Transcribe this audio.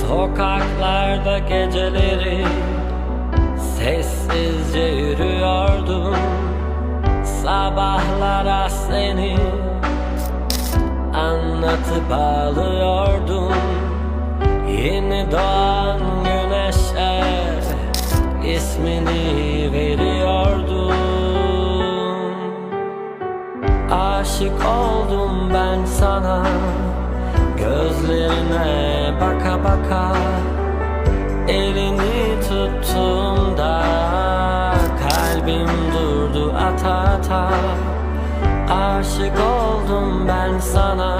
Sokaklarda geceleri Sessizce yürüyordum. Sabahlara seni Anlatıp ağlıyordum Yeni doğan güneşe ismini verir Aşık oldum ben sana. Gözlerine baka baka Elini tuttuğumda Kalbim durdu ata ata. Aşık oldum ben sana